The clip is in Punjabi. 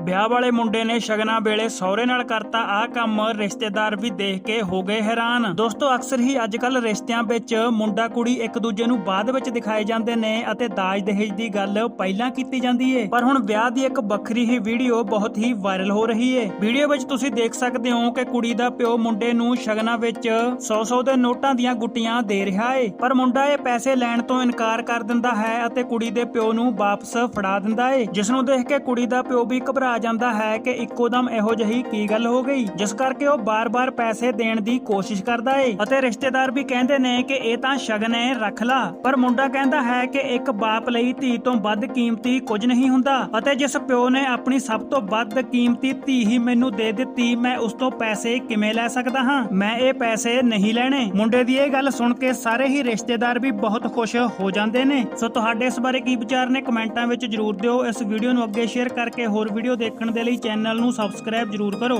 ਵਿਆਹ ਵਾਲੇ ਮੁੰਡੇ ਨੇ ਸ਼ਗਨਾਂ ਵੇਲੇ ਸਹੁਰੇ ਨਾਲ ਕਰਤਾ ਆਹ ਕੰਮ, ਰਿਸ਼ਤੇਦਾਰ ਵੀ ਦੇਖ ਕੇ ਹੋ ਗਏ ਹੈਰਾਨ। ਦੋਸਤੋ, ਅਕਸਰ ਹੀ ਅੱਜ ਕੱਲ ਰਿਸ਼ਤਿਆਂ ਵਿੱਚ ਮੁੰਡਾ ਕੁੜੀ ਇੱਕ ਦੂਜੇ ਨੂੰ ਬਾਅਦ ਵਿੱਚ ਦਿਖਾਏ ਜਾਂਦੇ ਨੇ ਅਤੇ ਦਾਜ ਦਹੇਜ ਦੀ ਗੱਲ ਪਹਿਲਾਂ ਕੀਤੀ ਜਾਂਦੀ ਏ। ਪਰ ਹੁਣ ਵਿਆਹ ਦੀ ਇੱਕ ਵੱਖਰੀ ਹੀ ਵੀਡੀਓ ਬਹੁਤ ਹੀ ਵਾਇਰਲ ਹੋ ਰਹੀ ਏ। ਵੀਡੀਓ ਵਿੱਚ ਤੁਸੀਂ ਦੇਖ ਸਕਦੇ ਹੋ ਕਿ ਕੁੜੀ ਦਾ ਪਿਓ ਮੁੰਡੇ ਨੂੰ ਸ਼ਗਨਾਂ ਵਿੱਚ 100-100 ਦੇ ਨੋਟਾਂ ਦੀਆਂ ਗੁੱਟੀਆਂ ਦੇ ਰਿਹਾ ਏ। ਪਰ ਮੁੰਡਾ ਇਹ ਪੈਸੇ ਲੈਣ ਤੋਂ ਇਨਕਾਰ ਕਰ ਦਿੰਦਾ ਹੈ ਅਤੇ ਕੁੜੀ ਦੇ ਪਿਓ ਨੂੰ ਵਾਪਸ ਫੜਾ ਦਿੰਦਾ ਏ, ਜਿਸ ਨੂੰ ਦੇਖ ਕੇ ਕੁੜੀ ਦਾ ਪਿਓ ਵੀ ਘਬਰਾ ਜਾਂਦਾ ਹੈ ਕਿ ਇੱਕੋ ਦਮ ਇਹੋ ਜਿਹੀ ਕੀ ਗੱਲ ਹੋ ਗਈ, ਜਿਸ ਕਰਕੇ ਉਹ ਬਾਰ-ਬਾਰ ਪੈਸੇ ਦੇਣ ਦੀ ਕੋਸ਼ਿਸ਼ ਕਰਦਾ ਏ। ਅਤੇ ਰਿਸ਼ਤੇਦਾਰ ਵੀ ਕਹਿੰਦੇ ਨੇ ਕਿ ਇਹ ਤਾਂ ਸ਼ਗਨ ਏ, ਰੱਖ ਲਾ। ਪਰ ਮੁੰਡਾ ਕਹਿੰਦਾ ਹੈ ਕਿ ਇੱਕ ਬਾਪ ਲਈ ਧੀ ਤੋਂ ਵੱਧ ਕੀਮਤੀ ਕੁਝ ਨਹੀਂ ਹੁੰਦਾ। ਅਤੇ ਜਿਸ ਪਿਓ ਨੇ ਆਪਣੀ ਸਭ ਤੋਂ ਵੱਧ ਕੀਮਤੀ ਧੀ ਹੀ ਮੈਨੂੰ ਦੇ ਦਿੱਤੀ, ਮੈਂ ਉਸ ਤੋਂ ਪੈਸੇ ਕਿਵੇਂ ਲੈ ਸਕਦਾ ਹਾਂ? ਮੈਂ ਇਹ ਪੈਸੇ ਨਹੀਂ ਲੈਣੇ। ਮੁੰਡੇ ਦੀ ਇਹ ਗੱਲ ਸੁਣ ਕੇ ਸਾਰੇ ਹੀ ਰਿਸ਼ਤੇਦਾਰ ਵੀ ਬਹੁਤ ਖੁਸ਼ ਹੋ ਜਾਂਦੇ ਨੇ। ਸੋ ਤੁਹਾਡੇ ਇਸ ਬਾਰੇ ਕੀ ਵਿਚਾਰ ਨੇ? ਕਮੈਂਟਾਂ ਵਿੱਚ ਜਰੂਰ ਦਿਓ। ਇਸ ਵੀਡੀਓ ਨੂੰ ਅੱਗੇ ਸ਼ੇਅਰ ਕਰਕੇ ਹੋਰ ਵੀਡੀਓ ਦੇਖਣ ਦੇ ਲਈ ਚੈਨਲ ਨੂੰ ਸਬਸਕ੍ਰਾਈਬ ਜਰੂਰ ਕਰੋ।